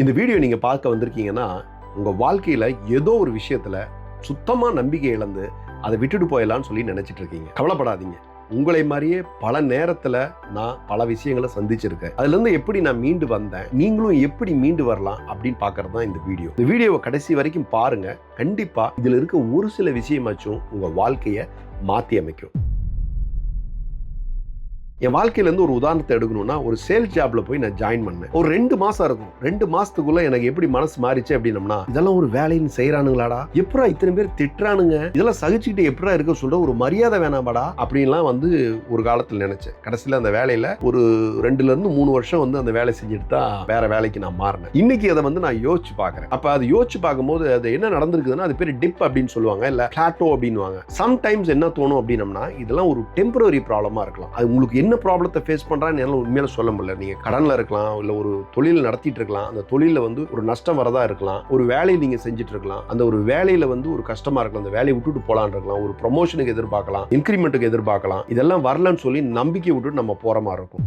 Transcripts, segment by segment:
இந்த வீடியோ நீங்கள் பார்க்க வந்திருக்கீங்கன்னா உங்கள் வாழ்க்கையில் ஏதோ ஒரு விஷயத்தில் சுத்தமாக நம்பிக்கை இழந்து அதை விட்டுட்டு போயிடலாம்னு சொல்லி நினச்சிட்டு இருக்கீங்க. கவலைப்படாதீங்க. உங்களை மாதிரியே பல நேரத்தில் நான் பல விஷயங்களை சந்திச்சிருக்கேன். அதுலேருந்து எப்படி நான் மீண்டு வந்தேன் நீங்களும் எப்படி மீண்டு வரலாம் அப்படின்னு பார்க்கறது தான் இந்த வீடியோ. இந்த வீடியோவை கடைசி வரைக்கும் பாருங்கள் கண்டிப்பாக இதில் இருக்க ஒரு சில விஷயமாச்சும் உங்கள் வாழ்க்கையை மாற்றி அமைக்கும். என் வாழ்க்கையிலேருந்து ஒரு உதாரணத்தை எடுக்கணும்னா ஒரு சேல்ஸ் ஜாப்ல போய் நான் ஜாயின் பண்ணேன். ஒரு ரெண்டு மாசம் இருக்கும். ரெண்டு மாசத்துக்குள்ள எனக்கு எப்படி மனசு மாறிச்சு அப்படின்னம்னா இதெல்லாம் ஒரு வேலைன்னு செய்யறானுங்களாடா எப்படா இத்தனை பேர் திட்டுறானுங்க? இதெல்லாம் சகிச்சுக்கிட்டு எப்படா இருக்க சொல்ற? ஒரு மரியாதை வேணாமாடா. அப்படின்லாம் வந்து ஒரு காலத்தில் நினைச்சேன். கடைசியில் அந்த வேலையில ஒரு ரெண்டுல இருந்து மூணு வருஷம் வந்து அந்த வேலை செஞ்சுட்டு தான் வேற வேலைக்கு நான் மாறினேன். இன்னைக்கு அதை வந்து நான் யோசிச்சு பாக்குறேன் அப்ப அது யோசிச்சு பார்க்கும்போது அது என்ன நடந்திருக்குதுன்னா அது பேர் டிப் அப்படின்னு சொல்லுவாங்க இல்ல பிளாட்டோ அப்படின்னுவாங்க. சம்டைம்ஸ் என்ன தோணும் அப்படின்னம்னா இதெல்லாம் ஒரு டெம்பரரி ப்ராப்ளமா இருக்கலாம். அது உங்களுக்கு என்ன என்ன ப்ராப்ளத்தை ஃபேஸ் பண்ணுறான்னு என்னால் உண்மையில சொல்ல முடியல. நீங்கள் கடனில் இருக்கலாம் இல்லை ஒரு தொழில் நடத்திட்டு இருக்கலாம் அந்த தொழிலில் வந்து ஒரு நஷ்டம் வரதா இருக்கலாம் ஒரு வேலையை நீங்கள் செஞ்சுட்டு இருக்கலாம் அந்த ஒரு வேலையில் வந்து ஒரு கஷ்டமாக இருக்கலாம் அந்த வேலையை விட்டுட்டு போகலான் இருக்கலாம் ஒரு ப்ரொமோஷனுக்கு எதிர்பார்க்கலாம் இன்க்ரிமெண்ட்டுக்கு எதிர்பார்க்கலாம் இதெல்லாம் வரலன்னு சொல்லி நம்பிக்கை விட்டுட்டு நம்ம போகிற மாதிரி இருக்கும்.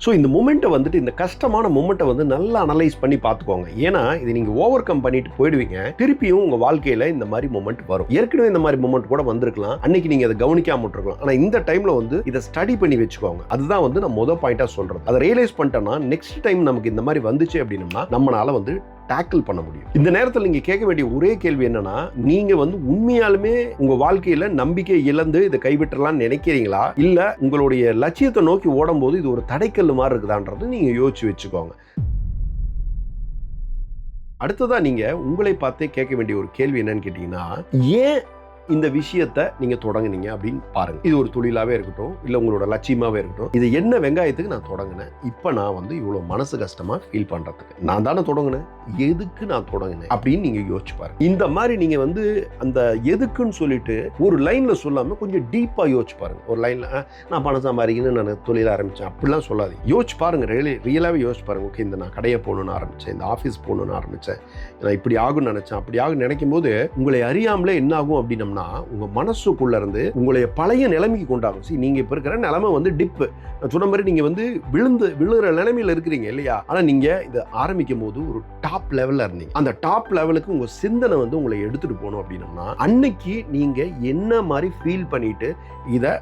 ஸோ இந்த மூமெண்ட்டை வந்துட்டு இந்த கஷ்டமான மூமெண்ட்டை வந்து நல்லா அனலைஸ் பண்ணி பார்த்துக்கோங்க. ஏன்னா இது நீங்கள் ஓவர் கம் பண்ணிட்டு போயிடுவீங்க. திருப்பியும் உங்கள் வாழ்க்கையில் இந்த மாதிரி மூமெண்ட் வரும். ஏற்கனவே இந்த மாதிரி மூமெண்ட் கூட வந்திருக்கலாம். அன்னைக்கு நீங்கள் அதை கவனிக்காம விட்டுருக்கலாம். ஆனால் இந்த டைமில் வந்து இதை ஸ்டடி பண்ணி வச்சுக்கோங்க. அதுதான் வந்து நான் முதல் பாயிண்டாக சொல்கிறது அதை ரியலைஸ் பண்ணிட்டோம்னா நெக்ஸ்ட் டைம் நமக்கு இந்த மாதிரி வந்துச்சு அப்படின்னா நம்மளால வந்து டேக்கிள் பண்ண முடியும். இந்த நேரத்தில் நீங்கள் கேட்க வேண்டிய ஒரே கேள்வி என்னன்னா நீங்கள் வந்து உண்மையாலுமே உங்கள் வாழ்க்கையில் நம்பிக்கை இழந்து இதை கைவிட்டுறலாம்னு நினைக்கிறீங்களா? இல்லை உங்களுடைய லட்சியத்தை நோக்கி ஓடும்போது இது ஒரு தடைக்கல் மாதிரி இருக்குதான்றது நீங்கள் யோசிச்சு வச்சுக்கோங்க. அடுத்ததாக நீங்கள் உங்களை பார்த்தே கேட்க வேண்டிய ஒரு கேள்வி என்னன்னு கேட்டிங்கன்னா ஏன் இந்த விஷயத்தை நீங்க தொடங்குனீங்க அப்படின்னு பாருங்க. இது ஒரு தொழிலாவே இருக்கட்டும் இல்ல உங்களோட லட்சியமாவே இருக்கட்டும். இது என்ன வெங்காயத்துக்கு நான் தொடங்கினேன்? இப்போ நான் வந்து இவ்வளவு மனசு கஷ்டமா ஃபீல் பண்றதுக்கு. நான் தானே தொடங்கினேன்? எதுக்கு நான் தொடங்கினேன்? அப்படின்னு நீங்க யோசிச்சு பாருங்க. இந்த மாதிரி நீங்க வந்து அந்த எதுக்குன்னு சொல்லிட்டு ஒரு லைன்ல சொல்லாம கொஞ்சம் டீப்பா யோசிச்சு பாருங்க. ஒரு லைன்ல நான் பணம் சம்பாதிக்கணும்னு நான் தொழில் ஆரம்பிச்சேன். அப்படிலாம் சொல்லாது யோசிச்சு பாருங்க ரியலி ரியலாவே யோசிச்சு பாருங்க. ஓகே இந்த நான் கடையை போகணும்னு ஆரம்பிச்சேன். இந்த ஆஃபீஸ் போகணும்னு ஆரம்பிச்சேன். நான் இப்படி ஆகும்னு நினைச்சேன். அப்படி ஆகும் நினைக்கும் போது உங்களை அறியாமலே என்ன ஆகும் அப்படின்னு உங்க உங்கள் இருந்து உங்களை பழைய நிலைமைக்கு கொண்டாகும். சரி நீங்கள் இப்போ இருக்கிற நிலைமை வந்து டிப்பு நான் சொன்ன மாதிரி நீங்கள் வந்து விழுந்து விழுகிற நிலைமையில் இருக்கிறீங்க இல்லையா? ஆனால் நீங்கள் இதை ஆரம்பிக்கும் போது ஒரு டாப் லெவலில் இருந்தீங்க. அந்த டாப் லெவலுக்கு உங்கள் சிந்தனை வந்து உங்களை எடுத்துகிட்டு போகணும் அப்படின்னம்னா அன்னைக்கு நீங்கள் என்ன மாதிரி ஃபீல் பண்ணிட்டு இதை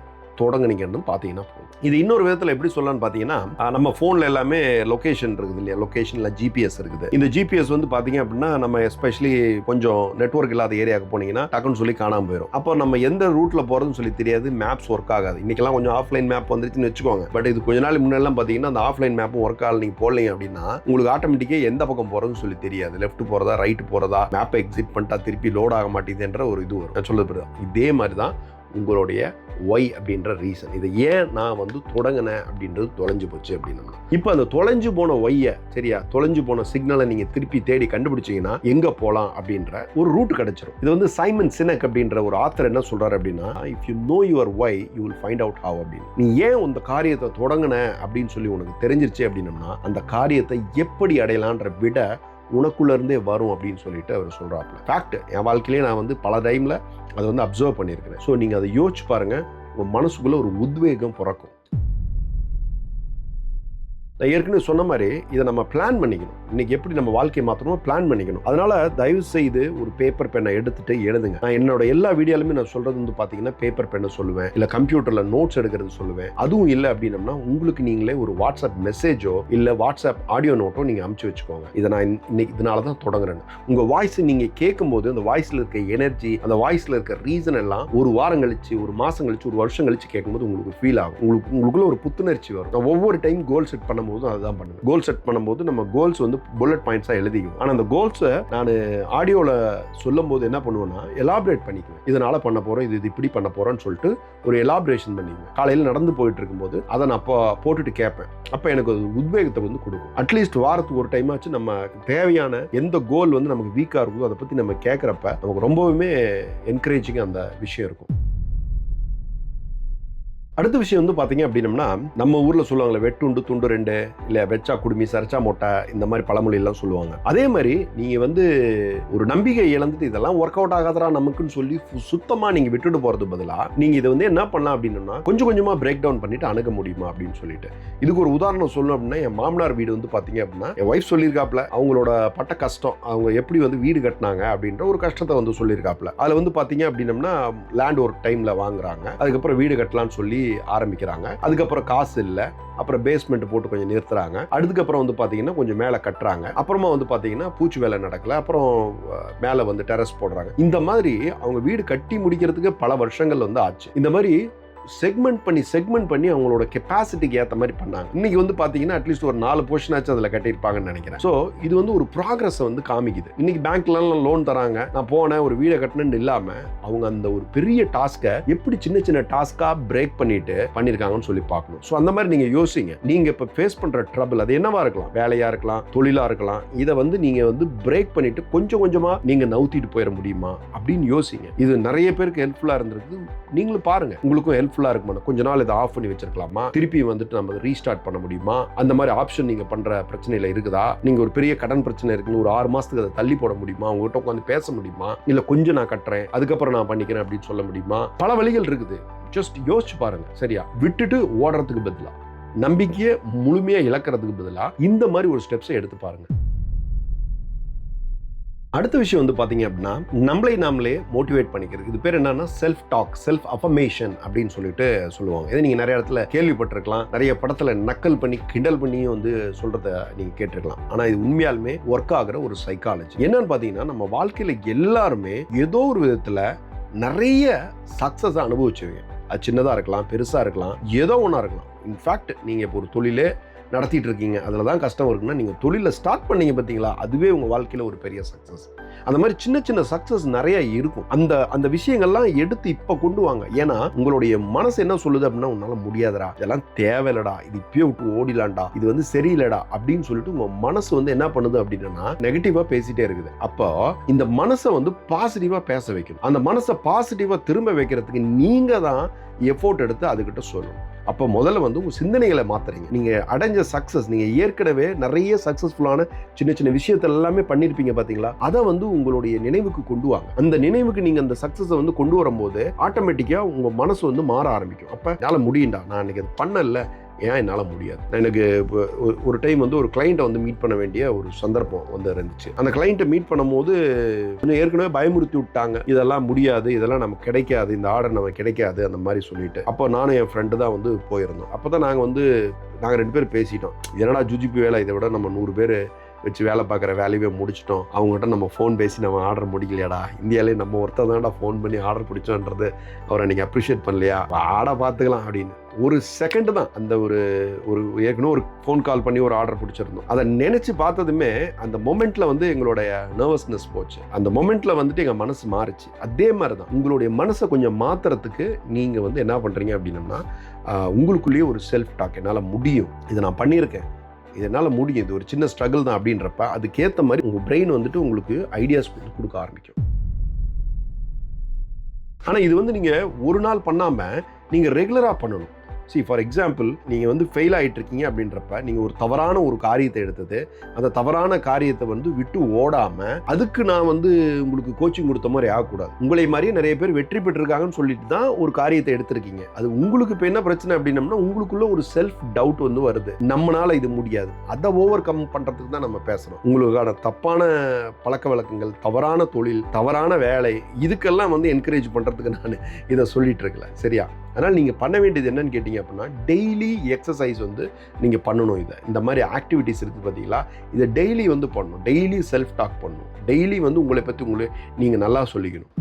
தொடங்குனீங்கன்னு பார்த்தீங்கன்னா போதும். இது இன்னொரு விதத்தில் எப்படி சொல்லலாம்னு பார்த்தீங்கன்னா நம்ம ஃபோனில் எல்லாமே லொகேஷன் இருக்குது இல்லையா? லொக்கேஷனில் ஜிபிஎஸ் இருக்குது. இந்த ஜிபிஎஸ் வந்து பார்த்தீங்க அப்படின்னா நம்ம எஸ்பெஷலி கொஞ்சம் நெட்வொர்க் இல்லாத ஏரியாவுக்கு போனீங்கன்னா டக்குன்னு சொல்லி காணாமல் போயிடும் அப்போ நம்ம எந்த ரூட்டில் போகிறதுன்னு சொல்லி தெரியாது மேப்ஸ் ஒர்க் ஆகாது. இன்னைக்கெல்லாம் கொஞ்சம் ஆஃப்லைன் மேப் வந்துருச்சுன்னு வச்சுக்கோங்க. பட் இது கொஞ்ச நாள் முன்னெல்லாம் பார்த்தீங்கன்னா அந்த ஆஃப்லைன் மேப்பும் ஒர்க் ஆகல. நீங்கள் போடலீங்க அப்படின்னா உங்களுக்கு ஆட்டோமேட்டிக்காக எந்த பக்கம் போகிறதுன்னு சொல்லி தெரியாது. லெஃப்ட் போகிறதா ரைட் போகிறதா மேப்பை எக்ஸிட் பண்ணிட்டா திருப்பி லோட் ஆக மாட்டேதுன்ற ஒரு இது வரும். நான் சொல்றது இதே மாதிரி தான் உங்களுடைய ஒய் அப்படின்ற ரீசன் இதை ஏன் நான் வந்து தொடங்கினேன் அப்படின்றது தொலைஞ்சு போச்சு அப்படின்னா இப்போ அந்த தொலைஞ்சு போன ஒய்யை சரியா தொலைஞ்சு போன சிக்னலை நீங்க திருப்பி தேடி கண்டுபிடிச்சீங்கன்னா எங்க போகலாம் அப்படின்ற ஒரு ரூட் கிடைச்சிரும். இது வந்து சைமன் சினக் அப்படின்ற ஒரு ஆத்தர் என்ன சொல்றாரு அப்படின்னா if you know your why you will find out how அப்படின்னு. நீ ஏன் இந்த காரியத்தை தொடங்கின அப்படின்னு சொல்லி உனக்கு தெரிஞ்சிருச்சு அப்படின்னம்னா அந்த காரியத்தை எப்படி அடையலான்ற விட உனக்குள்ளேருந்தே வரும் அப்படின்னு சொல்லிட்டு அவர் சொல்கிறாப்புல ஃபேக்ட் என் வாழ்க்கையிலேயே நான் வந்து பல டைமில் அதை வந்து அப்சர்வ் பண்ணியிருக்கிறேன். ஸோ நீங்கள் அதை யோசிச்சு பாருங்கள் உங்கள் மனசுக்குள்ளே ஒரு உத்வேகம் பிறக்கும். நான் ஏற்கனவே சொன்ன மாதிரி இதை நம்ம பிளான் பண்ணிக்கணும். இன்றைக்கி எப்படி நம்ம வாழ்க்கையை மாற்றணுமோ பிளான் பண்ணிக்கணும். அதனால் தயவு செய்து ஒரு பேப்பர் பெண்ணை எடுத்துகிட்டு எழுதுங்க. நான் என்னோட எல்லா வீடியோலுமே நான் சொல்கிறது வந்து பார்த்தீங்கன்னா பேப்பர் பெண்ணை சொல்லுவேன். இல்லை கம்ப்யூட்டரில் நோட்ஸ் எடுக்கிறது சொல்லுவேன். அதுவும் இல்லை அப்படின்னம்னா உங்களுக்கு நீங்களே ஒரு வாட்ஸ்அப் மெசேஜோ இல்லை வாட்ஸ்அப் ஆடியோ நோட்டோ நீங்கள் அமுச்சு வச்சுக்கோங்க. இதை நான் இன்னைக்கு இதனால தான் தொடங்குறேன் உங்கள் வாய்ஸ் நீங்கள் கேட்கும்போது அந்த வாய்ஸில் இருக்க எனர்ஜி அந்த வாய்ஸில் இருக்க ரீசன் எல்லாம் ஒரு வாரம் கழிச்சு ஒரு மாதம் கழிச்சு ஒரு வருஷம் கழிச்சு கேட்கும்போது உங்களுக்கு ஃபீல் ஆகும். உங்களுக்கு உங்களுக்குள்ள ஒரு புத்துணர்ச்சி வரும். நான் ஒவ்வொரு டைம் கோல் செட் பண்ணும்போதும் அதுதான் பண்ணுவேன். கோல் செட் பண்ணும்போது நம்ம கோல்ஸ் வந்து புல்லட் பாயிண்ட்ஸாக எழுதிக்குவோம். ஆனால் அந்த கோல்ஸை நான் ஆடியோவில் சொல்லும் போது என்ன பண்ணுவேன்னா எலாபரேட் பண்ணிக்குவேன். இதனால் பண்ண போகிறோம் இது இது இப்படி பண்ண போகிறோன்னு சொல்லிட்டு ஒரு எலாபரேஷன் பண்ணிக்குவேன். காலையில் நடந்து போயிட்டு இருக்கும்போது அதை நான் அப்போ போட்டுட்டு கேட்பேன். அப்போ எனக்கு அது உத்வேகத்தை வந்து கொடுக்கும். அட்லீஸ்ட் வாரத்துக்கு ஒரு டைம் ஆச்சு நம்ம தேவையான எந்த கோல் வந்து நமக்கு வீக்காக இருக்குதோ அதை பற்றி நம்ம கேட்குறப்ப நமக்கு ரொம்பவுமே என்கரேஜிங்காக அந்த விஷயம் இருக்கும். அடுத்த விஷயம் வந்து பார்த்தீங்க அப்படின்னம்னா நம்ம ஊரில் சொல்லுவாங்களே வெட்டுண்டு துண்டு ரெண்டு இல்லை வெச்சா குடுமி சரிச்சா மொட்டை இந்த மாதிரி பழமொழியெல்லாம் சொல்லுவாங்க. அதே மாதிரி நீங்கள் வந்து ஒரு நம்பிக்கை இழந்துட்டு இதெல்லாம் ஒர்க் அவுட் ஆகாதரா நமக்குன்னு சொல்லி சுத்தமாக நீங்கள் விட்டுட்டு போகிறது பதிலாக நீங்கள் இதை வந்து என்ன பண்ணலாம் அப்படின்னா கொஞ்சம் கொஞ்சமாக பிரேக் டவுன் பண்ணிட்டு அணுக முடியுமா அப்படின்னு சொல்லிட்டு. இதுக்கு ஒரு உதாரணம் சொல்லணும் அப்படின்னா என் மாமனார் வீடு வந்து பார்த்தீங்க அப்படின்னா என் ஒய்ஃப் சொல்லியிருக்காப்ல அவங்களோட பட்ட கஷ்டம் அவங்க எப்படி வந்து வீடு கட்டினாங்க அப்படின்ற ஒரு கஷ்டத்தை வந்து சொல்லியிருக்காப்ல. அதில் வந்து பார்த்தீங்க அப்படின்னம்னா லேண்ட் ஒரு டைமில் வாங்குறாங்க. அதுக்கப்புறம் வீடு கட்டலாம்னு சொல்லி ஆரம்பிக்கிறாங்க. அதுக்கப்புறம் காசு இல்லை. அப்புறம் பேஸ்மெண்ட் போட்டு கொஞ்சம் நிறுத்துறாங்க. அதுக்கப்புறம் வந்து பாத்தீங்கன்னா கொஞ்சம் மேலே கட்டுறாங்க. அப்புறமா வந்து பாத்தீங்கன்னா பூச்சி வேலை நடக்கல. அப்புறம் மேலே வந்து டெரஸ் போடுறாங்க. இந்த மாதிரி அவங்க வீடு கட்டி முடிக்கிறதுக்கு பல வருஷங்கள் வந்து ஆச்சு. இந்த மாதிரி செக்மெண்ட் பண்ணி செக்மெண்ட் பண்ணி அவங்களோட கெப்பாசிட்டிக்கு ஏற்ற மாதிரி பண்ணாங்க. இன்னைக்கு வந்து பார்த்தீங்கன்னா அட்லீஸ்ட் ஒரு நாலு போர்ஷன் ஆச்சு அதில் கட்டியிருப்பாங்கன்னு நினைக்கிறேன். ஸோ இது வந்து ஒரு ப்ராக்ரஸை வந்து காமிக்குது. இன்னைக்கு பேங்க்லாம் லோன் தராங்க. நான் போனேன் ஒரு வீடை கட்டினேன்னு இல்லாமல் அவங்க அந்த ஒரு பெரிய டாஸ்க்கை எப்படி சின்ன சின்ன டாஸ்க்காக பிரேக் பண்ணிட்டு பண்ணியிருக்காங்கன்னு சொல்லி பார்க்கணும். ஸோ அந்த மாதிரி நீங்கள் யோசிங்க. நீங்கள் இப்போ ஃபேஸ் பண்ணுற ட்ரபிள் அது என்னவா இருக்கலாம்? வேலையாக இருக்கலாம்? தொழிலாக இருக்கலாம்? இதை வந்து நீங்கள் வந்து பிரேக் பண்ணிட்டு கொஞ்சம் கொஞ்சமாக நீங்கள் நவுத்திட்டு போயிட முடியுமா? அப்படின்னு யோசிங்க. இது நிறைய பேருக்கு ஹெல்ப்ஃபுல்லாக இருந்திருக்கு. நீங்களும் பாருங்க. உங்களுக்கும் ஹெல்ப்ஃபுல்லாக இருக்குமா கொஞ்ச நாள் இதை ஆஃப் பண்ணி வச்சிருக்கலாமா? திருப்பி வந்துட்டு நம்ம ரீஸ்டார்ட் பண்ண முடியுமா? அந்த மாதிரி ஆப்ஷன் நீங்கள் பண்ற பிரச்சனையில இருக்குதா? நீங்கள் ஒரு பெரிய கடன் பிரச்சனை இருக்குன்னு ஒரு ஆறு மாதத்துக்கு அதை தள்ளி போட முடியுமா? உங்ககிட்ட உட்காந்து பேச முடியுமா? இல்லை கொஞ்சம் நான் கட்டுறேன் அதுக்கப்புறம் நான் பண்ணிக்கிறேன் அப்படின்னு சொல்ல முடியுமா? பல வழிகள் இருக்குது. ஜஸ்ட் யோசிச்சு பாருங்க சரியா? விட்டுட்டு ஓடுறதுக்கு பதிலா நம்பிக்கையை முழுமையாக இழக்கிறதுக்கு பதிலா இந்த மாதிரி ஒரு ஸ்டெப்ஸை எடுத்து பாருங்க. அடுத்த விஷயம் வந்து பார்த்தீங்க அப்படின்னா நம்மளே நாமளே மோட்டிவேட் பண்ணிக்கிறது. இது பேர் என்னன்னா செல்ஃப் டாக் செல்ஃப் அஃபர்மேஷன் அப்படின்னு சொல்லிட்டு சொல்லுவாங்க. இதை நீங்கள் நிறைய இடத்துல கேள்விப்பட்டிருக்கலாம். நிறைய படத்தில் நக்கல் பண்ணி கிண்டல் பண்ணியும் வந்து சொல்கிறத நீங்கள் கேட்டிருக்கலாம். ஆனால் இது உண்மையாலுமே ஒர்க் ஆகிற ஒரு சைக்காலஜி என்னன்னு பார்த்தீங்கன்னா நம்ம வாழ்க்கையில் எல்லாருமே ஏதோ ஒரு விதத்தில் நிறைய சக்சஸ் அனுபவிச்சுவீங்க அது சின்னதாக இருக்கலாம் பெருசாக இருக்கலாம் ஏதோ ஒன்றா இருக்கலாம். இன்ஃபேக்ட் நீங்கள் இப்போ ஒரு தொழிலே நடத்திட்டு இருக்கீங்க அதில் தான் கஷ்டம் இருக்குன்னா நீங்கள் தொழிலை ஸ்டார்ட் பண்ணீங்க பார்த்தீங்களா அதுவே உங்கள் வாழ்க்கையில் ஒரு பெரிய சக்ஸஸ் அந்த மாதிரி சின்ன சின்ன சக்ஸஸ் நிறைய இருக்கும். அந்த அந்த விஷயங்கள்லாம் எடுத்து இப்போ கொண்டு வாங்க. ஏன்னா உங்களுடைய மனசு என்ன சொல்லுது அப்படின்னா உன்னால் முடியாதுடா. இதெல்லாம் தேவையில்லடா. இது இப்பயே விட்டு ஓடிலாம்டா இது வந்து சரியில்லடா. அப்படின்னு சொல்லிட்டு உங்கள் மனசு வந்து என்ன பண்ணுது அப்படின்னா நெகட்டிவாக பேசிட்டே இருக்குது. அப்போ இந்த மனசை வந்து பாசிட்டிவாக பேச வைக்கணும். அந்த மனசை பாசிட்டிவாக திரும்ப வைக்கிறதுக்கு நீங்கள் தான் எஃபோர்ட் எடுத்து அதுக்கிட்ட சொல்லணும். அப்போ முதல்ல வந்து உங்கள் சிந்தனைகளை மாற்றுறீங்க நீங்கள் அடைஞ்ச சக்ஸஸ் நீங்கள் ஏற்கனவே நிறைய சக்ஸஸ்ஃபுல்லான சின்ன சின்ன விஷயத்த எல்லாமே பண்ணியிருப்பீங்க பார்த்தீங்களா அதை வந்து உங்களுடைய நினைவுக்கு கொண்டு வாங்க. அந்த நினைவுக்கு நீங்கள் அந்த சக்சஸை வந்து கொண்டு வரும்போது ஆட்டோமேட்டிக்காக உங்கள் மனசு வந்து மாற ஆரம்பிக்கும். அப்போ என்னால் முடியும்டா. நான் இன்னைக்கு அது பண்ணல. ஏன் என்னால் முடியாது? எனக்கு இப்போ ஒரு- ஒரு டைம் வந்து ஒரு கிளைண்ட்டை வந்து மீட் பண்ண வேண்டிய ஒரு சந்தர்ப்பம் வந்து இருந்துச்சு. அந்த கிளைண்ட்டை மீட் பண்ணும்போது இன்னும் ஏற்கனவே பயமுறுத்தி விட்டாங்க. இதெல்லாம் முடியாது இதெல்லாம் நமக்கு கிடைக்காது இந்த ஆர்டர் நமக்கு கிடைக்காது அந்த மாதிரி சொல்லிட்டு. அப்போ நானும் என் ஃப்ரெண்டு தான் வந்து போயிருந்தோம். அப்போ தான் நாங்கள் வந்து நாங்கள் ரெண்டு பேரும் பேசிட்டோம். என்னடா ஜுஜிபி வேலை? இதை விட நம்ம நூறு பேர் வச்சு வேலை பார்க்குற வேலையுமே முடிச்சிட்டோம். அவங்ககிட்ட நம்ம ஃபோன் பேசி நம்ம ஆர்டர் முடிக்கலையாடா? இந்தியாவிலே நம்ம ஒருத்தர் தான்டா ஃபோன் பண்ணி ஆர்டர் பிடிச்சோன்றது அவரை நீங்கள் அப்ரிஷியேட் பண்ணலையா? ஆட பார்த்துக்கலாம் அப்படின்னு. ஒரு செகண்ட் தான் அந்த ஒரு ஒரு ஏற்கனவே ஒரு ஃபோன் கால் பண்ணி ஒரு ஆர்டர் பிடிச்சிருந்தோம். அதை நினச்சி பார்த்ததுமே அந்த மொமெண்ட்டில் வந்து எங்களுடைய நர்வஸ்னஸ் போச்சு. அந்த மொமெண்ட்டில் வந்துட்டு எங்கள் மனசு மாறுச்சு. அதே மாதிரி தான் உங்களுடைய மனசை கொஞ்சம் மாற்றுறதுக்கு நீங்கள் வந்து என்ன பண்ணுறீங்க அப்படின்னம்னா உங்களுக்குள்ளேயே ஒரு செல்ஃப் டாக் என்னால் முடியும். இதை நான் பண்ணியிருக்கேன். இதனால் முடியும் இது ஒரு சின்ன ஸ்ட்ரகிள் தான் அப்படின்றப்ப அதுக்கேற்ற மாதிரி உங்கள் பிரெயின் வந்துட்டு உங்களுக்கு ஐடியாஸ் கொடுக்க ஆரம்பிக்கும். ஆனால் இது வந்து நீங்கள் ஒரு நாள் பண்ணாமல் நீங்கள் ரெகுலராக பண்ணணும். சி ஃபார் எக்ஸாம்பிள் நீங்கள் வந்து ஃபெயில் ஆகிட்டு இருக்கீங்க அப்படின்றப்ப நீங்கள் ஒரு தவறான ஒரு காரியத்தை எடுத்தது. அந்த தவறான காரியத்தை வந்து விட்டு ஓடாமல் அதுக்கு நான் வந்து உங்களுக்கு கோச்சிங் கொடுத்த மாதிரி ஆகக்கூடாது. உங்களை மாதிரியே நிறைய பேர் வெற்றி பெற்றிருக்காங்கன்னு சொல்லிட்டு தான் ஒரு காரியத்தை எடுத்திருக்கீங்க. அது உங்களுக்கு இப்போ என்ன பிரச்சனை அப்படின்னம்னா உங்களுக்குள்ள ஒரு செல்ஃப் டவுட் வந்து வருது. நம்மனால இது முடியாது. அதை ஓவர் கம் பண்ணுறதுக்கு தான் நம்ம பேசுகிறோம் உங்களுக்கான தப்பான பழக்க வழக்கங்கள் தவறான தொழில் தவறான வேலை இதுக்கெல்லாம் வந்து என்கரேஜ் பண்ணுறதுக்கு நான் இதை சொல்லிட்டு இருக்கல. சரியா? அதனால் நீங்கள் பண்ண வேண்டியது என்னன்னு கேட்டிங்க அப்படின்னா டெய்லி எக்ஸசைஸ் வந்து நீங்கள் பண்ணணும் இதை. இந்த மாதிரி ஆக்டிவிட்டிஸ் இருக்குது பார்த்தீங்களா? இதை டெய்லி வந்து பண்ணணும். டெய்லி செல்ஃப் டாக் பண்ணணும். டெய்லி வந்து உங்களை பற்றி உங்களை நீங்கள் நல்லா சொல்லிக்கணும்.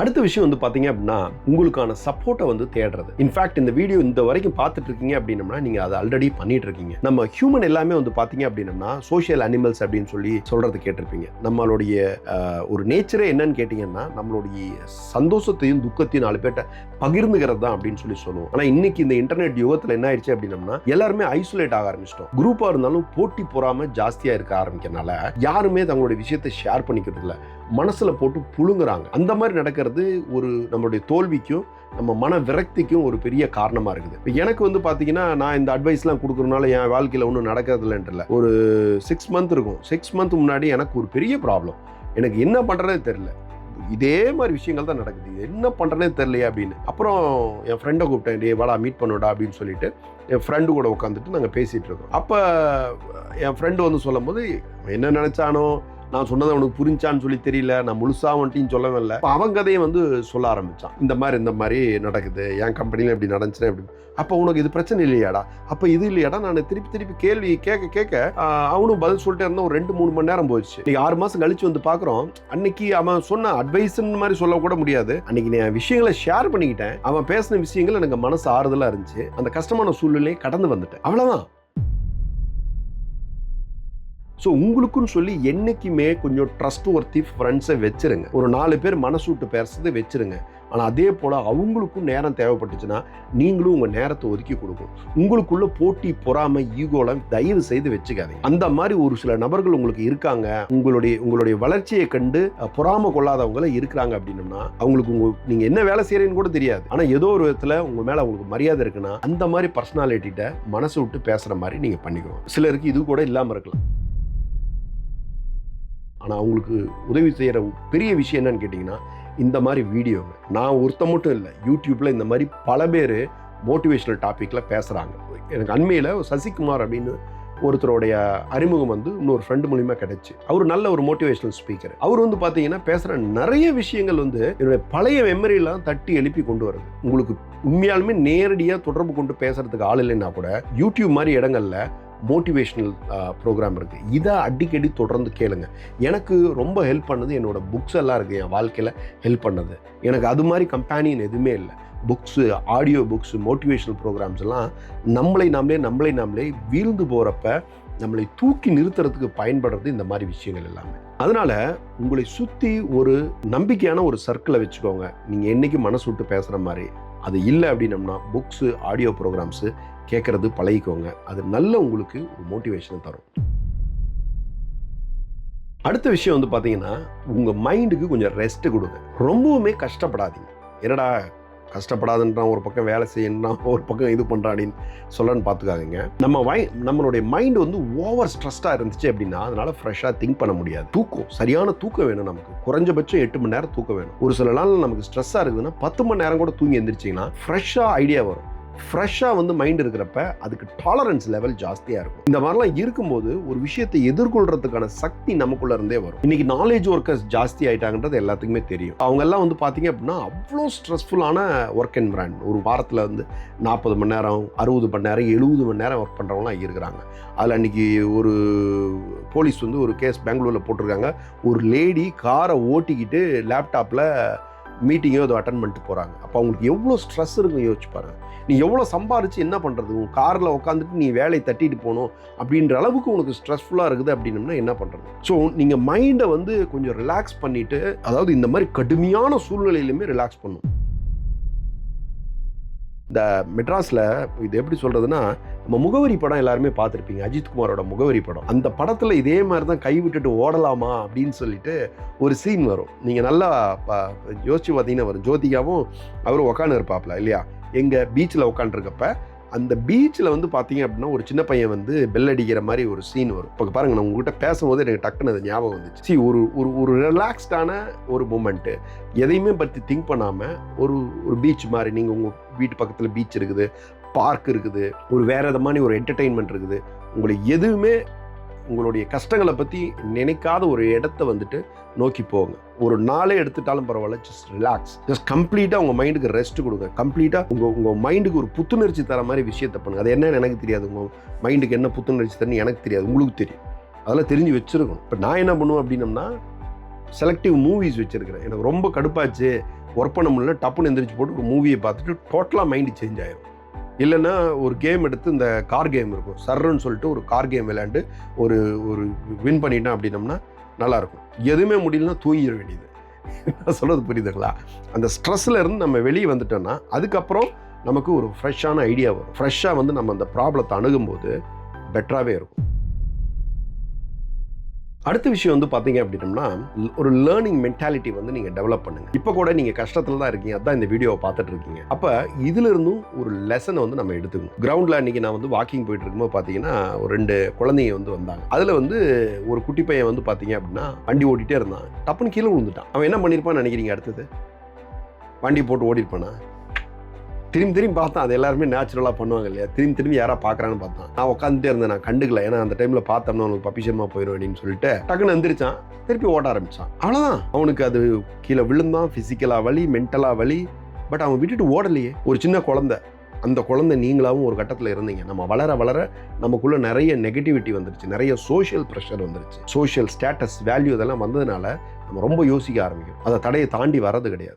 அடுத்த விஷயம் வந்து பார்த்தீங்க அப்படின்னா உங்களுக்கான சப்போர்ட்டை வந்து தேடுறது. இன்ஃபேக்ட் இந்த வீடியோ இந்த வரைக்கும் பார்த்துட்டு இருக்கீங்க அப்படின்னம்னா நீங்கள் அதை ஆல்ரெடி பண்ணிட்டு இருக்கீங்க நம்ம ஹியூமன் எல்லாமே வந்து பார்த்தீங்க அப்படின்னம்னா சோஷியல் அனிமல்ஸ் அப்படின்னு சொல்லி சொல்றது கேட்டிருப்பீங்க. நம்மளுடைய ஒரு நேச்சரே என்னன்னு கேட்டிங்கன்னா நம்மளுடைய சந்தோஷத்தையும் துக்கத்தையும் நாலு பேர்ட்ட பகிர்ந்துக்கிறது தான் அப்படின்னு சொல்லி சொல்லுவோம். ஆனால் இன்னைக்கு இந்த இன்டர்நெட் யுகத்தில் என்ன ஆயிடுச்சு அப்படின்னம்னா எல்லாருமே ஐசோலேட் ஆக ஆரம்பிச்சிட்டோம். குரூப்பாக இருந்தாலும் போட்டி பொறாம ஜாஸ்தியாக இருக்க ஆரம்பிக்கிறனால யாருமே தங்களுடைய விஷயத்தை ஷேர் பண்ணிக்கிறது இல்லை மனசில் போட்டு புழுங்குறாங்க. அந்த மாதிரி நடக்கிற இருக்கிறது ஒரு நம்மளுடைய தோல்விக்கும் நம்ம மன விரக்திக்கும் ஒரு பெரிய காரணமாக இருக்குது. இப்போ எனக்கு வந்து பார்த்தீங்கன்னா நான் இந்த அட்வைஸ்லாம் கொடுக்குறதுனால என் வாழ்க்கையில் ஒன்றும் நடக்கிறதுலன்ட்டுல ஒரு சிக்ஸ் மந்த் இருக்கும். சிக்ஸ் மந்த் முன்னாடி எனக்கு ஒரு பெரிய ப்ராப்ளம் எனக்கு என்ன பண்ணுறதே தெரில இதே மாதிரி விஷயங்கள் தான் நடக்குது. என்ன பண்ணுறதே தெரியலையே அப்படின்னு. அப்புறம் என் ஃப்ரெண்டை கூப்பிட்டேன் டே வாடா மீட் பண்ணோடா அப்படின்னு சொல்லிட்டு என் ஃப்ரெண்டு கூட உட்காந்துட்டு நாங்கள் பேசிகிட்டு இருக்கோம். அப்போ என் ஃப்ரெண்டு வந்து சொல்லும்போது போது என்ன நினச்சானோ நான் சொன்னது அவனுக்கு புரிஞ்சான்னு சொல்லி தெரியல. நான் முழுசாக வந்துட்டு சொல்லவே இல்லை. அவங்க அவன் கதையை வந்து சொல்ல ஆரம்பித்தான் இந்த மாதிரி இந்த மாதிரி நடக்குது. என் கம்பெனியில் இப்படி நடந்துச்சுன்னா இப்படி அப்போ உனக்கு இது பிரச்சனை இல்லையாடா? அப்போ இது இல்லையாடா? நான் திருப்பி திருப்பி கேள்வி கேட்க கேட்க அவனும் பதில் சொல்லிட்டே இருந்தோம் ஒரு ரெண்டு மூணு மணி நேரம் போயிடுச்சு. இன்னைக்கு ஆறு மாதம் கழிச்சு வந்து பார்க்குறோம் அன்னைக்கு அவன் சொன்ன அட்வைஸ்ன்னு மாதிரி சொல்லக்கூட முடியாது. அன்னைக்கு நான் விஷயங்களை ஷேர் பண்ணிக்கிட்டேன். அவன் பேசின விஷயங்கள் எனக்கு மனசு ஆறுதலாக இருந்துச்சு. அந்த கஷ்டமான சூழ்நிலையை கடந்து வந்துட்டேன். அவ்வளோதான் ஸோ உங்களுக்குன்னு சொல்லி என்னைக்குமே கொஞ்சம் ட்ரஸ்ட் ஒர்த்தி ஃப்ரெண்ட்ஸை வச்சிருங்க. ஒரு நாலு பேர் மனசு விட்டு பேசுறதை வச்சிருங்க. ஆனால் அதே போல் அவங்களுக்கும் நேரம் தேவைப்பட்டுச்சுன்னா நீங்களும் உங்கள் நேரத்தை ஒதுக்கி கொடுக்கணும். உங்களுக்குள்ள போட்டி பொறாமை ஈகோல தயவு செய்து வச்சுக்காதீங்க. அந்த மாதிரி ஒரு சில நபர்கள் உங்களுக்கு இருக்காங்க. உங்களுடைய உங்களுடைய வளர்ச்சியை கண்டு பொறாமை கொள்ளாதவங்கள இருக்கிறாங்க அப்படின்னம்னா அவங்களுக்கு உங்க நீங்கள் என்ன வேலை செய்கிறீங்கன்னு கூட தெரியாது. ஆனால் ஏதோ ஒரு விதத்தில் உங்கள் மேலே அவங்களுக்கு மரியாதை இருக்குன்னா அந்த மாதிரி பர்சனாலிட்டிகிட்ட மனசு விட்டு பேசுகிற மாதிரி நீங்கள் பண்ணிக்கணும். சிலருக்கு இது கூட இல்லாமல் இருக்கலாம். ஆனால் அவங்களுக்கு உதவி செய்கிற பெரிய விஷயம் என்னன்னு கேட்டிங்கன்னா இந்த மாதிரி வீடியோங்க. நான் ஒருத்த மட்டும் இல்லை யூடியூப்பில் இந்த மாதிரி பல பேர் மோட்டிவேஷனல் டாப்பிக்கில் பேசுகிறாங்க எனக்கு அண்மையில் சசிகுமார் அப்படின்னு ஒருத்தருடைய அறிமுகம் வந்து இன்னொரு ஃப்ரெண்டு மூலியமாக கிடைச்சு. அவர் நல்ல ஒரு மோட்டிவேஷனல் ஸ்பீக்கர் அவர் வந்து பார்த்தீங்கன்னா பேசுகிற நிறைய விஷயங்கள் வந்து என்னுடைய பழைய மெமரியெல்லாம் தட்டி எழுப்பி கொண்டு வருது. உங்களுக்கு உண்மையாலுமே நேரடியாக தொடர்பு கொண்டு பேசுறதுக்கு ஆள் இல்லைன்னா கூட யூடியூப் மாதிரி இடங்களில் மோட்டிவேஷ்னல் ப்ரோக்ராம் இருக்குது இதை அடிக்கடி தொடர்ந்து கேளுங்க. எனக்கு ரொம்ப ஹெல்ப் பண்ணது என்னோடய புக்ஸ் எல்லாம் இருக்குது என் வாழ்க்கையில் ஹெல்ப் பண்ணது. எனக்கு அது மாதிரி கம்பேனியன் எதுவுமே இல்லை. Books audio books motivational programs எல்லாம் நம்மளை நாமளே நம்மளை நாமளே வீழ்ந்து போகிறப்ப நம்மளை தூக்கி நிறுத்துறதுக்கு பயன்படுறது இந்த மாதிரி விஷயங்கள் எல்லாமே. அதனால் உங்களை சுற்றி ஒரு நம்பிக்கையான ஒரு சர்க்கிளை வச்சுக்கோங்க. நீங்கள் என்றைக்கு மனசு விட்டு பேசுகிற மாதிரி. அது இல்லை அப்படின்னம்னா புக்ஸு ஆடியோ ப்ரோக்ராம்ஸு கேட்குறது பழகிக்கோங்க. அது நல்ல உங்களுக்கு ஒரு மோட்டிவேஷனை தரும். அடுத்த விஷயம் வந்து பார்த்தீங்கன்னா உங்கள் மைண்டுக்கு கொஞ்சம் ரெஸ்ட் கொடுங்க. ரொம்பவுமே கஷ்டப்படாதீங்க. என்னடா கஷ்டப்படாதுன்றான் ஒரு பக்கம் வேலை செய்யணும்னா ஒரு பக்கம் இது பண்ணுறான் அப்படின்னு சொல்லன்னு பார்த்துக்காதீங்க நம்ம வை நம்மளுடைய மைண்டு வந்து ஓவர் ஸ்ட்ரெஸ்டாக இருந்துச்சு அப்படின்னா அதனால் ஃப்ரெஷ்ஷாக திங்க் பண்ண முடியாது. தூக்கம் சரியான தூக்கம் வேணும் நமக்கு. குறைஞ்சபட்சம் எட்டு மணி நேரம் தூக்கம் வேணும். ஒரு சில நாள் நமக்கு ஸ்ட்ரெஸ்ஸாக இருக்குதுன்னா பத்து மணி நேரம் கூட தூங்கி எந்திரிச்சிங்கன்னா ஃப்ரெஷ்ஷாக ஐடியா வரும். ஃப்ரெஷ்ஷாக வந்து மைண்ட் இருக்கிறப்ப அதுக்கு டாலரன்ஸ் லெவல் ஜாஸ்தியாக இருக்கும். இந்த மாதிரிலாம் இருக்கும்போது ஒரு விஷயத்தை எதிர்கொள்றதுக்கான சக்தி நமக்குள்ள இருந்தே வரும். இன்னைக்கு நாலேஜ் ஒர்க்கர்ஸ் ஜாஸ்தி ஆயிட்டாங்கன்றது எல்லாத்துக்குமே தெரியும். அவங்க எல்லாம் வந்து பார்த்தீங்க அப்படின்னா அவ்வளோ ஸ்ட்ரெஸ்ஃபுல்லான ஒர்க் என்விரான் ஒரு வாரத்தில் வந்து நாற்பது மணி நேரம் அறுபது மணி நேரம் எழுபது மணி நேரம் ஒர்க் பண்ணுறவங்களாம் இருக்கிறாங்க. அதில் அன்றைக்கி ஒரு போலீஸ் வந்து ஒரு கேஸ் பெங்களூரில் போட்டிருக்காங்க. ஒரு லேடி காரை ஓட்டிக்கிட்டு லேப்டாப்பில் மீட்டிங்கோ ஏதோ அட்டன் பண்ணிட்டு போகிறாங்க அப்போ அவங்களுக்கு எவ்வளோ ஸ்ட்ரெஸ் இருக்கும் யோசிச்சு பாருங்க. நீ எவ்வளோ சம்பாரிச்சு என்ன பண்ணுறது உன் காரில் உட்காந்துட்டு நீ வேலையை தட்டிட்டு போகணும் அப்படின்ற அளவுக்கு உனக்கு ஸ்ட்ரெஸ்ஃபுல்லாக இருக்குது அப்படின்னம்னா என்ன பண்ணுறது ஸோ நீங்கள் மைண்டை வந்து கொஞ்சம் ரிலாக்ஸ் பண்ணிவிட்டு அதாவது இந்த மாதிரி கடுமையான சூழ்நிலையிலுமே ரிலாக்ஸ் பண்ணணும் இந்த மெட்ராஸில் இது எப்படி சொல்கிறதுனா நம்ம முகவரி படம் எல்லாருமே பார்த்துருப்பீங்க. அஜித் குமாரோட முகவரி படம். அந்த படத்தில் இதே மாதிரி தான் கை விட்டுட்டு ஓடலாமா அப்படின்னு சொல்லிட்டு ஒரு சீன் வரும். நீங்கள் நல்லா ப- யோசிச்சு பார்த்தீங்கன்னா வரும். ஜோதிகாவும் அவரும் உக்காந்து இருப்பாப்ல இல்லையா எங்கள் பீச்சில் உட்காந்துருக்கப்ப அந்த பீச்சில் வந்து பார்த்தீங்க அப்படின்னா ஒரு சின்ன பையன் வந்து பெல் அடிக்கிற மாதிரி ஒரு சீன் வரும். இப்போ பாருங்க நான் உங்ககிட்ட பேசும்போது எனக்கு டக்குன்னு அது ஞாபகம் வந்துச்சு. சி ஒரு ஒரு ஒரு ரிலாக்ஸ்டான ஒரு மூமெண்ட்டு எதையுமே பற்றி திங்க் பண்ணாமல் ஒரு ஒரு பீச் மாதிரி நீங்கள் உங்கள் வீட்டு பக்கத்தில் பீச் இருக்குது பார்க் இருக்குது ஒரு வேறு விதமான ஒரு என்டர்டெயின்மெண்ட் இருக்குது. உங்களுக்கு எதுவுமே உங்களுடைய கஷ்டங்களை பற்றி நினைக்காத ஒரு இடத்த வந்துட்டு நோக்கி போங்க. ஒரு நாளே எடுத்துட்டாலும் பரவாயில்ல ஜஸ்ட் ரிலாக்ஸ் ஜஸ்ட் கம்ப்ளீட்டாக உங்கள் மைண்டுக்கு ரெஸ்ட் கொடுங்க. கம்ப்ளீட்டாக உங்கள் உங்கள் மைண்டுக்கு ஒரு புத்துணர்ச்சி தர மாதிரி விஷயத்தை பண்ணுங்க. அது என்னன்னு எனக்கு தெரியாது. உங்கள் மைண்டுக்கு என்ன புத்துணர்ச்சி தரணும் எனக்கு தெரியாது. உங்களுக்கு தெரியும். அதெல்லாம் தெரிஞ்சு வச்சுருக்கணும். இப்போ நான் என்ன பண்ணுவேன் அப்படின்னம்னா செலக்டிவ் மூவிஸ் வச்சுருக்கிறேன். எனக்கு ரொம்ப கடுப்பாச்சு. ஒர்க் பண்ண முடியல டப்புன்னு எந்திரிச்சு போட்டு ஒரு மூவியை பார்த்துட்டு டோட்டலாக மைண்டு சேஞ்ச் ஆயிடும் இல்லைன்னா ஒரு கேம் எடுத்து இந்த கார் கேம் இருக்கும். சர்ன்னு சொல்லிட்டு ஒரு கார் கேம் விளையாண்டு ஒரு ஒரு வின் பண்ணிட்டேன் அப்படின்னம்னா நல்லாயிருக்கும். எதுவுமே முடியலன்னா தூங்கிட வேண்டியது. நான் சொல்கிறது புரியுதுங்களா? அந்த ஸ்ட்ரெஸ்லேருந்து நம்ம வெளியே வந்துட்டோம்னா அதுக்கப்புறம் நமக்கு ஒரு ஃப்ரெஷ்ஷான ஐடியா வரும். ஃப்ரெஷ்ஷாக வந்து நம்ம அந்த ப்ராப்ளத்தை அணுகும்போது பெட்டராகவே இருக்கும். அடுத்த விஷயம் வந்து பார்த்தீங்க அப்படின்னம்னா ஒரு லேர்னிங் மென்டாலிட்டி வந்து நீங்கள் டெவலப் பண்ணுங்க. இப்போ கூட நீங்கள் கஷ்டத்தில் தான் இருக்கீங்க. அதான் இந்த வீடியோவை பார்த்துட்டு இருக்கீங்க. அப்போ இதுல இருந்தும் ஒரு லெசனை வந்து நம்ம எடுத்துக்கணும். கிரவுண்டில் அன்றைக்கி நான் வந்து வாக்கிங் போயிட்டு இருக்கும்போது பார்த்தீங்கன்னா ஒரு ரெண்டு குழந்தைங்க வந்து வந்தாங்க. அதில் வந்து ஒரு குட்டி பையன் வந்து பார்த்தீங்க அப்படின்னா வண்டி ஓட்டிகிட்டே இருந்தான். டப்புன்னு கீழே விழுந்துட்டான். அவன் என்ன பண்ணியிருப்பான்னு நினைக்கிறீங்க அடுத்தது? வண்டி போட்டு ஓடிருப்பானா? திரும்பி திரும்பி பார்த்தேன். அது எல்லாருமே நேச்சுரலாக பண்ணுவாங்க இல்லையா? திரும்பி திரும்பி யாராக பார்க்குறான்னு பார்த்தேன். நான் உட்காந்துட்டே இருந்தேன். நான் கண்டுக்கல. ஏன்னா அந்த டைமில் பார்த்தோம்னா அவனுக்கு பப்பிஷமாக போயிடும் அப்படின்னு சொல்லிட்டு டக்குன்னு எந்திரிச்சான். திருப்பி ஓட ஆரம்பிச்சான். அவ்வளோதான் அவனுக்கு அது கீழே விழுந்தான். ஃபிசிக்கலாக வலி மென்டலாக வலி. பட் அவன் விட்டுட்டு ஓடலையே. ஒரு சின்ன குழந்தை. அந்த குழந்தை நீங்களாவும் ஒரு கட்டத்தில் இருந்தீங்க. நம்ம வளர வளர நமக்குள்ளே நிறைய நெகட்டிவிட்டி வந்துருச்சு. நிறைய சோஷியல் ப்ரெஷர் வந்துருச்சு. சோஷியல் ஸ்டேட்டஸ் வேல்யூ இதெல்லாம் வந்ததுனால நம்ம ரொம்ப யோசிக்க ஆரம்பிக்கும் அதை தடையை தாண்டி வர்றது கிடையாது.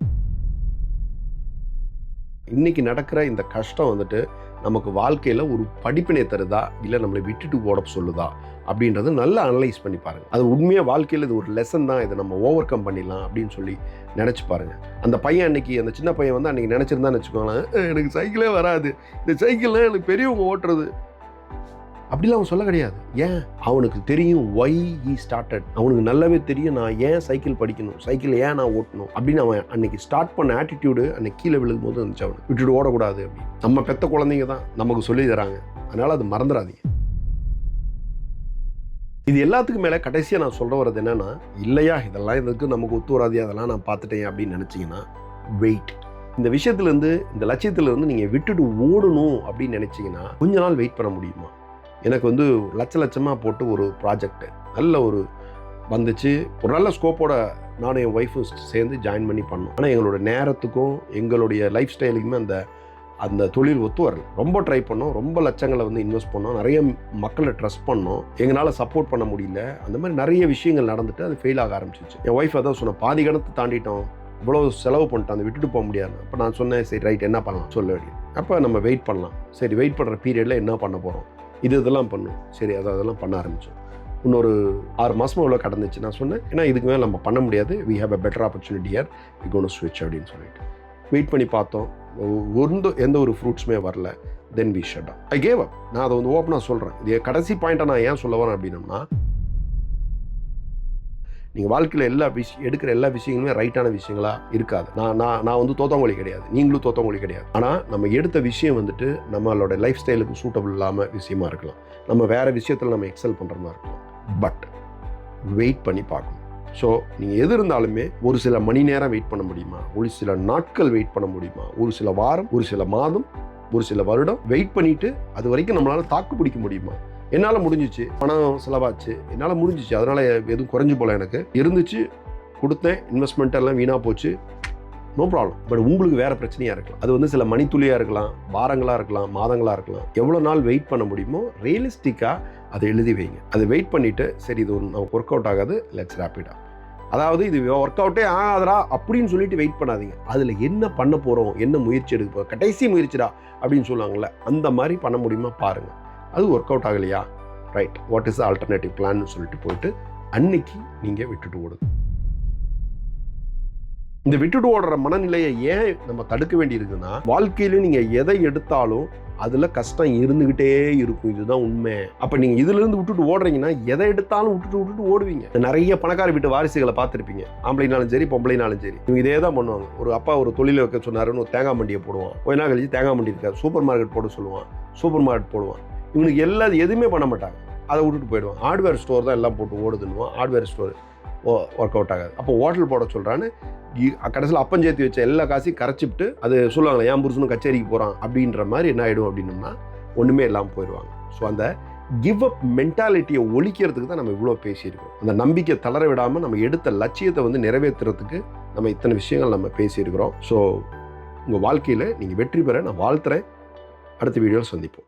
இன்றைக்கி நடக்கிற இந்த கஷ்டம் வந்துட்டு நமக்கு வாழ்க்கையில் ஒரு படிப்பினை தருதா? இல்லை நம்மளை விட்டுட்டு ஓட சொல்லுதா? அப்படின்றத நல்லா அனலைஸ் பண்ணி பாருங்க. அது உண்மையாக வாழ்க்கையில் இது ஒரு லெசன் தான். இதை நம்ம ஓவர் கம் பண்ணிடலாம் அப்படின்னு சொல்லி நினச்சி பாருங்கள் அந்த பையன் அன்னைக்கு அந்த சின்ன பையன் வந்து அன்றைக்கி நினச்சிருந்தான்னு வச்சுக்கோங்களேன். எனக்கு சைக்கிளே வராது. இந்த சைக்கிள்லாம் எனக்கு பெரியவங்க ஓட்டுறது. அப்படிலாம் அவன் சொல்ல கிடையாது. ஏன்? அவனுக்கு தெரியும் ஒய் ஹி ஸ்டார்டட் அவனுக்கு நல்லாவே தெரியும் நான் ஏன் சைக்கிள் படிக்கணும் சைக்கிள் ஏன் நான் ஓட்டணும் அப்படின்னு அவன் அன்னைக்கு ஸ்டார்ட் பண்ண ஆட்டிடியூடு அன்னைக்கு கீழே விழுகும் போது இருந்துச்சு அவனுக்கு. விட்டுட்டு ஓடக்கூடாது அப்படின்னு. நம்ம பெத்த குழந்தைங்க தான் நமக்கு சொல்லி தராங்க. அதனால அது மறந்துடாதீங்க. இது எல்லாத்துக்கும் மேலே கடைசியாக நான் சொல்ல வர்றது என்னென்னா இல்லையா இதெல்லாம் இதுக்கு நமக்கு ஒத்து வராது அதெல்லாம் நான் பார்த்துட்டேன் அப்படின்னு நினச்சிங்கன்னா வெயிட் இந்த விஷயத்துலேருந்து இந்த லட்சியத்துலேருந்து நீங்கள் விட்டுட்டு ஓடணும் அப்படின்னு நினச்சிங்கன்னா கொஞ்ச நாள் வெயிட் பண்ண முடியுமா? எனக்கு வந்து லட்ச லட்சமாக போட்டு ஒரு ப்ராஜெக்ட் நல்ல ஒரு வந்துச்சு. ஒரு நல்ல ஸ்கோப்போட நானும் என் ஒய்ஃபும் சேர்ந்து ஜாயின் பண்ணி பண்ணோம். ஆனால் எங்களோட நேரத்துக்கும் எங்களுடைய லைஃப் ஸ்டைலுக்குமே அந்த அந்த தொழில் ஒத்து வரல. ரொம்ப ட்ரை பண்ணோம். ரொம்ப லட்சங்களை வந்து இன்வெஸ்ட் பண்ணோம். நிறைய மக்களை ட்ரஸ்ட் பண்ணோம். எங்களால் சப்போர்ட் பண்ண முடியல. அந்த மாதிரி நிறைய விஷயங்கள் நடந்துட்டு அது ஃபெயில் ஆக ஆரம்பிச்சிச்சு. என் ஒய்ஃப் அதான் சொன்ன பாதி கணத்தை தாண்டிட்டோம். இவ்வளோ செலவு பண்ணிட்டோம் அதை விட்டுட்டு போக முடியாது. அப்போ நான் சொன்னேன் சரி ரைட் என்ன பண்ணலாம்? சொல்ல வேண்டியது அப்போ நம்ம வெயிட் பண்ணலாம். சரி வெயிட் பண்ணுற பீரியடில் என்ன பண்ண போகிறோம் இது இதெல்லாம் பண்ணும். சரி அதை அதெல்லாம் பண்ண ஆரம்பித்தோம் இன்னொரு ஆறு மாதமும் இவ்வளோ கடந்துச்சு. நான் சொன்னேன் ஏன்னா இதுக்கு மேலே நம்ம பண்ண முடியாது. We have a better opportunity year we gone ஸ்விட்ச் அப்படின்னு சொல்லிட்டு. வெயிட் பண்ணி பார்த்தோம். ஒன்று எந்த ஒரு ஃப்ரூட்ஸுமே வரல. Then we shut I gave up நான் அதை வந்து ஓப்பனாக சொல்கிறேன் இது கடைசி பாயிண்ட்டை நான் ஏன் சொல்ல வரேன் அப்படின்னம்னா நீங்கள் வாழ்க்கையில் எல்லா விஷயம் எடுக்கிற எல்லா விஷயங்களுமே ரைட்டான விஷயங்களா இருக்காது. நான் நான் நான் வந்து தோத்தவங்களி கிடையாது. நீங்களும் தோத்தவங்களி கிடையாது. ஆனால் நம்ம எடுத்த விஷயம் வந்துட்டு நம்மளோட லைஃப் ஸ்டைலுக்கு சூட்டபிள் இல்லாமல் விஷயமா இருக்கலாம். நம்ம வேறு விஷயத்தில் நம்ம எக்ஸல் பண்ணுற மாதிரி இருக்கலாம். பட் வெயிட் பண்ணி பார்க்கணும். ஸோ நீங்கள் எது இருந்தாலுமே ஒரு சில மணி நேரம் வெயிட் பண்ண முடியுமா? ஒரு சில நாட்கள் வெயிட் பண்ண முடியுமா? ஒரு சில வாரம் ஒரு சில மாதம் ஒரு சில வருடம் வெயிட் பண்ணிட்டு அது வரைக்கும் நம்மளால தாக்கு பிடிக்க முடியுமா? என்னால் முடிஞ்சிச்சு. பணம் செலவாச்சு. என்னால் முடிஞ்சிச்சு. அதனால் எதுவும் குறைஞ்சி போல எனக்கு. இருந்துச்சு கொடுத்தேன். இன்வெஸ்ட்மெண்ட் எல்லாம் வீணாக போச்சு. நோ ப்ராப்ளம் பட் உங்களுக்கு வேறு பிரச்சனையாக இருக்கலாம். அது வந்து சில மணித்துளியாக இருக்கலாம் வாரங்களாக இருக்கலாம் மாதங்களாக இருக்கலாம். எவ்வளோ நாள் வெயிட் பண்ண முடியுமோ ரியலிஸ்டிக்காக அதை எழுதி வைங்க. அதை வெயிட் பண்ணிவிட்டு சரி இது ஒன்று நமக்கு ஒர்க் அவுட் ஆகாது. லெட்ஸ் ரேப்பிடாக அதாவது இது ஒர்க் அவுட்டே ஆகாதரா அப்படின்னு சொல்லிட்டு வெயிட் பண்ணாதீங்க. அதில் என்ன பண்ண போகிறோம் என்ன முயற்சி எடுக்க போகிறோம் கடைசி முயற்சிடா அப்படின்னு சொல்லுவாங்கள்ல அந்த மாதிரி பண்ண முடியுமா பாருங்கள் அது ஒர்க் அவுட் ஆகலையா? ரைட் வாட் இஸ் ஆல்டர்னேட்டிவ் பிளான்னு சொல்லிட்டு போயிட்டு அன்னைக்கு நீங்கள் விட்டுட்டு ஓடுங்க. இந்த விட்டுட்டு ஓடுற மனநிலையை ஏன் நம்ம தடுக்க வேண்டியிருக்குன்னா வாழ்க்கையில நீங்கள் எதை எடுத்தாலும் அதில் கஷ்டம் இருந்துக்கிட்டே இருக்கும். இதுதான் உண்மை. அப்போ நீங்கள் இதுலேருந்து விட்டுட்டு ஓடுறீங்கன்னா எதை எடுத்தாலும் விட்டுட்டு விட்டுட்டு ஓடுவீங்க. நிறைய பணக்கார வீட்டு வாரிசுகளை பார்த்துருப்பீங்க. ஆம்பளைனாலும் சரி பொம்பளைனாலும் சரி. இவங்க இதே தான் பண்ணுவாங்க. ஒரு அப்பா ஒரு தொழில் வைக்க சொன்னாருன்னு ஒரு தேங்காய் மண்டியை போடுவான். கொஞ்ச நாள் கழிச்சு தேங்காய் மண்டி இருக்காது. சூப்பர் மார்க்கெட் போட சொல்லுவான். சூப்பர் மார்க்கெட் போடுவான். இவனுக்கு எல்லா எதுவுமே பண்ண மாட்டாங்க. அதை விட்டுட்டு போயிடுவான். ஹார்ட்வேர் ஸ்டோர் தான் எல்லாம் போட்டு ஓடுதுன்னுவான் ஹார்ட்வேர் ஸ்டோர் ஒர்க் அவுட் ஆகாது. அப்போ ஹோட்டல் போட சொல்கிறான்னு கடைசியில் அப்பம் சேர்த்து வச்ச எல்லா காசையும் கரைச்சிவிட்டு அது சொல்லுவாங்களே என் புருஷனும் கச்சேரிக்கு போகிறான் அப்படின்ற மாதிரி என்ன ஆகிடும் அப்படின்னோம்னா ஒன்றுமே இல்லாமல் போயிடுவாங்க. ஸோ அந்த கிவ் அப் மென்டாலிட்டியை ஒழிக்கிறதுக்கு தான் நம்ம இவ்வளோ பேசியிருக்கோம். அந்த நம்பிக்கை தளர விடாமல் நம்ம எடுத்த லட்சியத்தை வந்து நிறைவேற்றுறதுக்கு நம்ம இத்தனை விஷயங்கள் நம்ம பேசியிருக்கிறோம். ஸோ உங்கள் வாழ்க்கையில் நீங்கள் வெற்றி பெற நான் வாழ்த்துறேன். அடுத்த வீடியோவில் சந்திப்போம்.